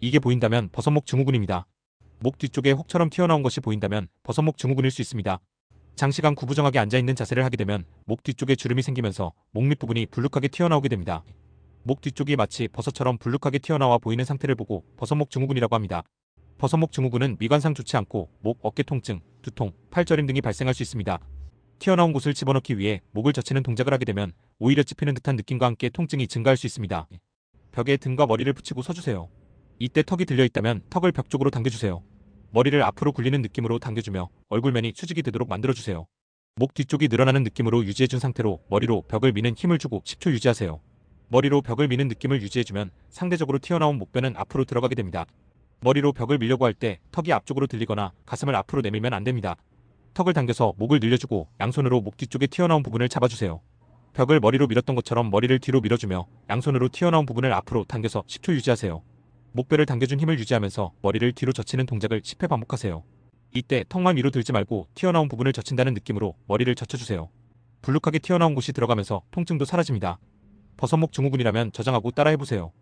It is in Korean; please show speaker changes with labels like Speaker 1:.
Speaker 1: 이게 보인다면 버섯목 증후군입니다. 목 뒤쪽에 혹처럼 튀어나온 것이 보인다면 버섯목 증후군일 수 있습니다. 장시간 구부정하게 앉아있는 자세를 하게 되면 목 뒤쪽에 주름이 생기면서 목 밑부분이 불룩하게 튀어나오게 됩니다. 목 뒤쪽이 마치 버섯처럼 불룩하게 튀어나와 보이는 상태를 보고 버섯목 증후군이라고 합니다. 버섯목 증후군은 미관상 좋지 않고 목, 어깨 통증, 두통, 팔저림 등이 발생할 수 있습니다. 튀어나온 곳을 집어넣기 위해 목을 젖히는 동작을 하게 되면 오히려 찝히는 듯한 느낌과 함께 통증이 증가할 수 있습니다. 벽에 등과 머리를 붙이고 서주세요. 이때 턱이 들려 있다면 턱을 벽 쪽으로 당겨주세요. 머리를 앞으로 굴리는 느낌으로 당겨주며 얼굴면이 수직이 되도록 만들어주세요. 목 뒤쪽이 늘어나는 느낌으로 유지해준 상태로 머리로 벽을 미는 힘을 주고 10초 유지하세요. 머리로 벽을 미는 느낌을 유지해주면 상대적으로 튀어나온 목뼈는 앞으로 들어가게 됩니다. 머리로 벽을 밀려고 할 때 턱이 앞쪽으로 들리거나 가슴을 앞으로 내밀면 안 됩니다. 턱을 당겨서 목을 늘려주고 양손으로 목 뒤쪽에 튀어나온 부분을 잡아주세요. 벽을 머리로 밀었던 것처럼 머리를 뒤로 밀어주며 양손으로 튀어나온 부분을 앞으로 당겨서 10초 유지하세요. 목뼈를 당겨준 힘을 유지하면서 머리를 뒤로 젖히는 동작을 10회 반복하세요. 이때 턱만 위로 들지 말고 튀어나온 부분을 젖힌다는 느낌으로 머리를 젖혀주세요. 불룩하게 튀어나온 곳이 들어가면서 통증도 사라집니다. 버섯목 증후군이라면 저장하고 따라해보세요.